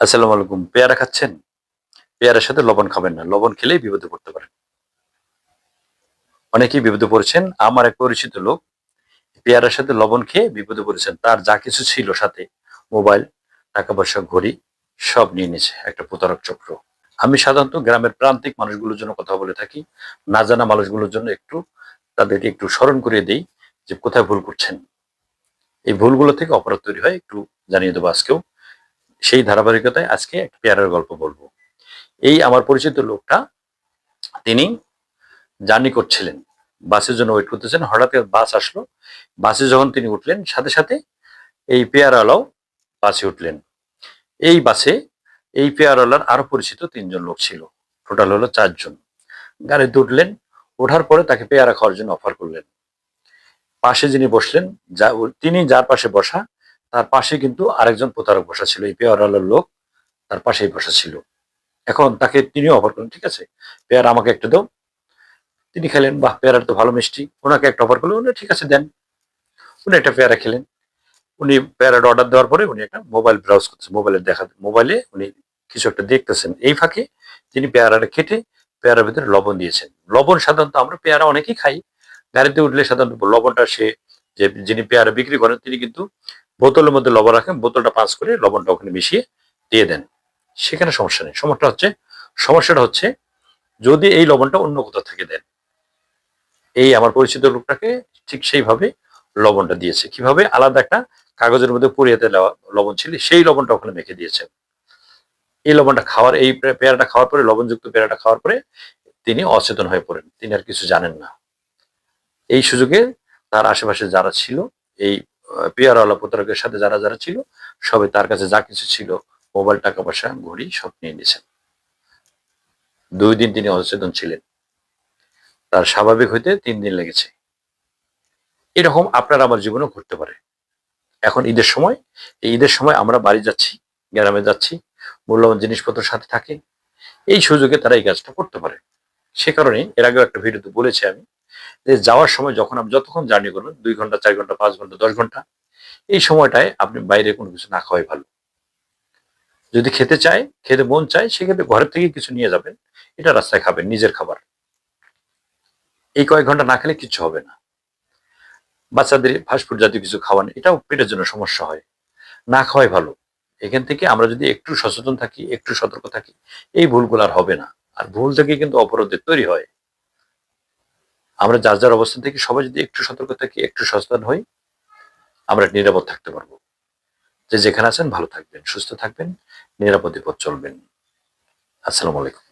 আসসালামু আলাইকুম। পেয়ারা খাচ্ছেন? পেয়ারার সাথে লবণ খাবেন না। লবণ খেলেই বিপদে পড়তে পারেন। অনেকেই বিপদে পড়েছেন। আমার এক পরিচিত লোক পেয়ারার সাথে লবণ খেয়ে বিপদে পড়েছেন। তার যা কিছু ছিল সাথে, মোবাইল টাকা পয়সা ঘড়ি, সব নিয়ে নিয়েছে একটা প্রতারক চক্র। আমি সাধারণত গ্রামের প্রান্তিক মানুষগুলোর জন্য কথা বলে থাকি। না জানা মানুষগুলোর জন্য একটু তাদেরকে একটু স্মরণ করিয়ে দেই যে কোথায় ভুল করছেন। এই ভুলগুলো থেকে অপরাধ তৈরি হয়। একটু জানিয়ে দেবো আজকেও। সেই ধারাবাহিকতায় আজকে একটা পেয়ারার গল্প বলব। এই আমার পরিচিত লোকটা, তিনি জার্নি করছিলেন, বাসের জন্য ওয়েট করতেছেন, হঠাৎ বাস আসলো, বাসে যখন তিনি উঠলেন, সাথে সাথে এই পেয়ারাওয়ালাও বাসে উঠলেন। এই বাসে এই পেয়ারাওয়ালার আরও পরিচিত তিনজন লোক ছিল টোটাল হলো চারজন। গাড়িতে উঠলেন, ওঠার পরে তাকে পেয়ারা খাওয়ার জন্য অফার করলেন। পাশে যিনি বসলেন, যা তিনি যার পাশে বসা তার পাশে কিন্তু আরেকজন প্রতারক বসা ছিল, এই পেয়ারাওয়ালার লোক তার পাশেই বসা ছিল। এখন তাকে তিনিও অফার করলেন, ঠিক আছে? পেয়ারা আমাকে একটা দাও। তিনি খেলেন, বাহ পেয়ারার তো ভালো মিষ্টি। ওনাকে একটা অফার করলেন, উনি, ঠিক আছে, দেন। উনি একটা পেয়ারা খেলেন। উনি পেয়ারাটা অর্ডার দেওয়ার পরে উনি একটা মোবাইল ব্রাউজ করতেছেন মোবাইলে দেখা মোবাইলে উনি কিছু একটা দেখতেছেন। এই ফাঁকে তিনি পেয়ারাটা কেটে পেয়ারার ভিতরে লবণ দিয়েছেন। লবণ সাধারণত আমরা পেয়ারা অনেকেই খাই। গাড়িতে উঠলে সাধারণত লবণটা সে, যে, যিনি পেয়ারা বিক্রি করেন, তিনি কিন্তু বোতলের মধ্যে লবণ রাখেন, বোতলটা পাস করে লবণটা ওখানে মিশিয়ে দিয়ে দেন। সেখানে সমস্যা নেই। সমস্যা হচ্ছে, সমস্যাটা হচ্ছে যদি এই লবণটা অন্য কোথাও থেকে দেন। এই আমার পরিচিত লোকটাকে ঠিক সেইভাবে লবণটা দিয়েছে। কীভাবে? আলাদা একটা কাগজের মধ্যে পুড়িয়েতে লবণ ছিল, সেই লবণটা ওখানে মেখে দিয়েছে। এই লবণটা খাওয়ার, এই পেয়ারাটা খাওয়ার পরে, লবণযুক্ত পেয়ারাটা খাওয়ার পরে তিনি অচেতন হয়ে পড়েন। তিনি আর কিছু জানেন না। এই সুযোগে তার আশেপাশে যারা ছিল, এই পেয়ারাওয়ালা প্রতারকের সাথে যারা যারা ছিল, সবাই তার কাছে যা কিছু ছিল, মোবাইল, টাকা পয়সা, ঘড়ি সব নিয়ে নিয়েছেন। দুই দিন তিনি অচেতন ছিলেন। তার স্বাভাবিক হইতে তিন দিন লেগেছে। এরকম আপনার আমার জীবনেও ঘটতে পারে। এখন ঈদের সময়, এই ঈদের সময় আমরা বাড়ি যাচ্ছি, গ্রামে যাচ্ছি, মূল্যবান জিনিসপত্র সাথে থাকে। এই সুযোগে তারা এই কাজটা করতে পারে। সে কারণে এর আগেও একটা ভিডিওতে বলেছি আমি যাওয়ার সময় যখন আপনি যতক্ষণ জার্নি করবেন, দুই ঘণ্টা, চার ঘণ্টা, পাঁচ ঘণ্টা, দশ ঘণ্টা, এই সময়টায় আপনি বাইরে কোনো কিছু না খাওয়াই ভালো। যদি খেতে চায়, খেতে মন চায়, সেক্ষেত্রে ঘরের থেকে কিছু নিয়ে যাবেন। এটা রাস্তায় খাবেন, নিজের খাবার। এই কয়েক ঘণ্টা না খেলে কিছু হবে না। বাচ্চাদের ফাস্টফুড জাতীয় কিছু খাওয়ান, এটাও পেটের জন্য সমস্যা হয়। না খাওয়াই ভালো। এখান থেকে আমরা যদি একটু সচেতন থাকি, একটু সতর্ক থাকি, এই ভুলগুলো আর হবে না। আর ভুল থেকে কিন্তু অপরাধের তৈরি হয়। আমরা যার যার অবস্থান থেকে সবাই যদি একটু সতর্ক থাকি, একটু সচেতন হই, আমরা নিরাপদ থাকতে পারব। যে যেখানে আছেন ভালো থাকবেন, সুস্থ থাকবেন, নিরাপদে পথ চলবেন। আসসালামু আলাইকুম।